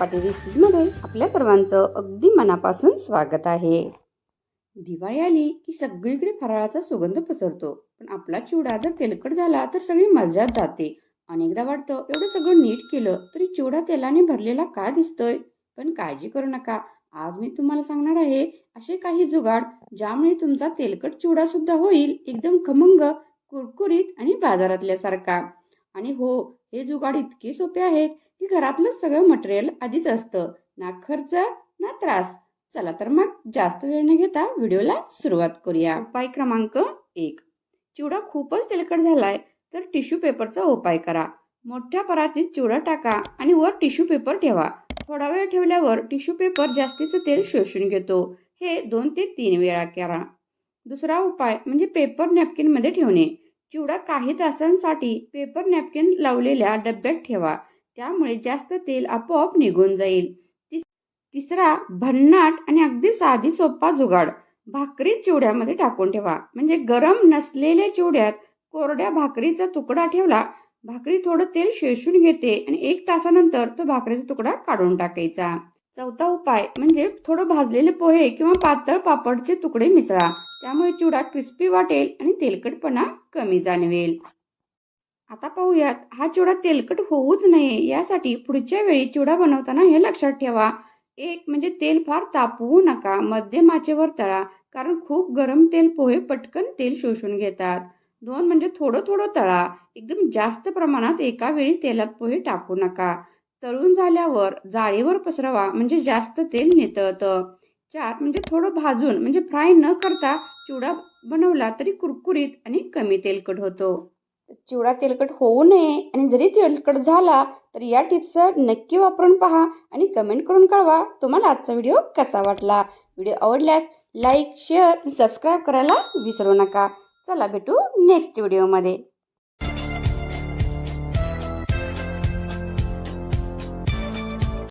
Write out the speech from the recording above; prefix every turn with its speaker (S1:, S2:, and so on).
S1: रेसिपीजमध्ये आपल्या सर्वांचं अगदी मनापासून स्वागत आहे. दिवाळी आली की सगळीकडे फराळाचा सुगंध पसरतो. पण आपला चिवडा जर तेलकट झाला तर सगळी मजाच जाते. अनेकदा वाटतं एवढं सगळं नीट केलं तरी चिवडा तेलाने भरलेला का दिसतोय? पण काळजी करू नका. आज मी तुम्हाला सांगणार आहे असे काही जुगाड ज्यामुळे तुमचा तेलकट चिवडा सुद्धा होईल एकदम खमंग कुरकुरीत आणि बाजारातल्यासारखा. आणि हो हे जुगाड इतके सोपे आहेत की घरातलं सगळं मटेरियल आधीच असतं. ना खर्च ना त्रास. चला तर मग जास्त वेळ न घेता व्हिडिओला सुरुवात करूया. उपाय क्रमांक एक. चिवडा खूपच तेलकट झालाय तर टिश्यू पेपरचा उपाय करा. मोठ्या परातीत चिवडा टाका आणि वर टिश्यू पेपर ठेवा. थोडा वेळ ठेवल्यावर टिश्यू पेपर जास्तीचं तेल शोषून घेतो. हे दोन ते तीन वेळा करा. दुसरा उपाय म्हणजे पेपर नॅपकिनमध्ये ठेवणे. चिवडा काही तासांसाठी पेपर नॅपकिन लावलेल्या डब्यात ठेवा. त्यामुळे जास्त तेल आपोआप निघून जाईल. तिसरा भन्नाट आणि अगदी साधी सोपा जुगाड. भाकरी चिवड्यामध्ये टाकून ठेवा. म्हणजे गरम नसलेल्या चिवड्यात कोरड्या भाकरीचा तुकडा ठेवला भाकरी थोडं तेल शोषून घेते आणि एक तासानंतर तो भाकरीचा तुकडा काढून टाकायचा. चौथा उपाय म्हणजे थोडं भाजलेले पोहे किंवा पातळ पापडचे तुकडे मिसळा. त्यामुळे चिवडा क्रिस्पी वाटेल आणि तेलकटपणा कमी जाणवेल. आता पाहूयात हा चिवडा तेलकट होऊच नये यासाठी पुढच्या वेळी चिवडा बनवताना हे लक्षात ठेवा. एक म्हणजे तेल फार तापवू नका मध्यम आचेवर तळा कारण खूप गरम तेल पोहे पटकन तेल शोषून घेतात. दोन म्हणजे थोडं थोडं तळा एकदम जास्त प्रमाणात एका वेळी तेलात पोहे टाकू नका. तळून झाल्यावर जाळीवर पसरवा म्हणजे जास्त तेल नितळतं चार म्हणजे थोडं भाजून म्हणजे फ्राय न करता चिवडा बनवला तरी कुरकुरीत आणि कमी तेलकट होतो. चिवडा तेलकट होऊ नये आणि जरी तेलकट झाला तर या टिप्स नक्की वापरून पहा आणि कमेंट करून कळवा तुम्हाला आजचा व्हिडिओ कसा वाटला. व्हिडिओ आवडल्यास लाईक शेअर सबस्क्राईब करायला विसरू नका. चला भेटू नेक्स्ट व्हिडिओमध्ये.